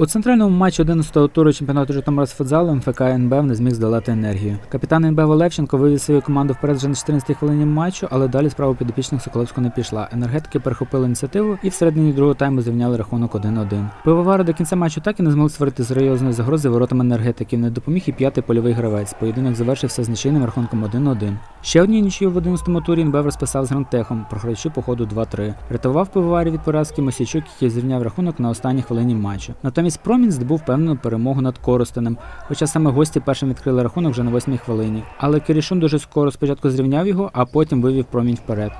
У центральному матчі 11-го туру чемпіонату Житомира з футзалу МФК НБ не зміг здолати енергію. Капітан НБ Левченко вивів свою команду вперед вже на 14-й хвилині матчу, але далі справа підопічних Соколовського не пішла. Енергетики перехопили ініціативу і всередині другого тайму зрівняли рахунок 1-1. Пивовари до кінця матчу так і не змогли створити серйозної загрози воротам енергетиків. Не допоміг і п'ятий польовий гравець. Поєдинок завершився з нічийним рахунком 1-1. Ще одній нічию в 11-му турі НБ розписав з Грантехом, програючи по ходу 2-3. Рятував пивоварів від поразки Мосійчук, який зрівняв рахунок на останній хвилині матчу. Натомість Промінь здобув певну перемогу над Коростенем, хоча саме гості першим відкрили рахунок вже на 8-й хвилині. Але Кирішун дуже скоро спочатку зрівняв його, а потім вивів промінь вперед.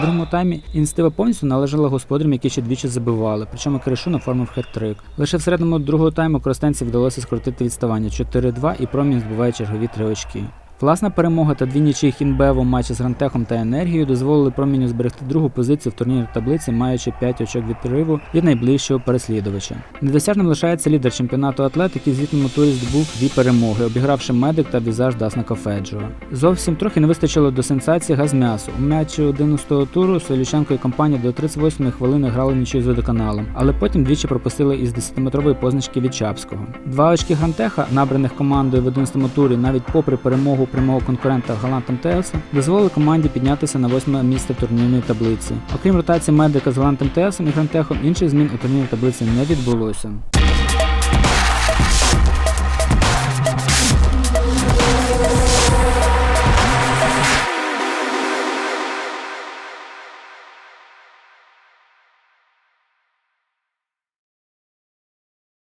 В другому таймі ініціатива повністю належала господарям, які ще двічі забивали, причому Киришун оформив хет-трик. Лише в середньому другого тайму користенці вдалося скоротити відставання 4-2 і промінь збиває чергові три очки. Власна перемога та дві нічиї Хінбев у матчі з Грантехом та енергією дозволили промінню зберегти другу позицію в турнірній таблиці, маючи 5 очок відриву від найближчого переслідувача. Недосяжним лишається лідер чемпіонату атлет, який в звітному турі здобув дві перемоги, обігравши медик та візаж Дасна Кофеджо. Зовсім трохи не вистачило до сенсації газм'ясу. У матчі 11-го туру Солюченко і компанія до 38-ї хвилини грали нічию з водоканалом, але потім двічі пропустили із 10-метрової позначки від Чапського. Два очки Грантеха, набраних командою в 11-му турі, навіть попри перемогу прямого конкурента Галантом Теосом, дозволили команді піднятися на восьме місце в турнірній таблиці. Окрім ротації медика з Галантом Теосом і Грантехом, інших змін у турнірній таблиці не відбулося.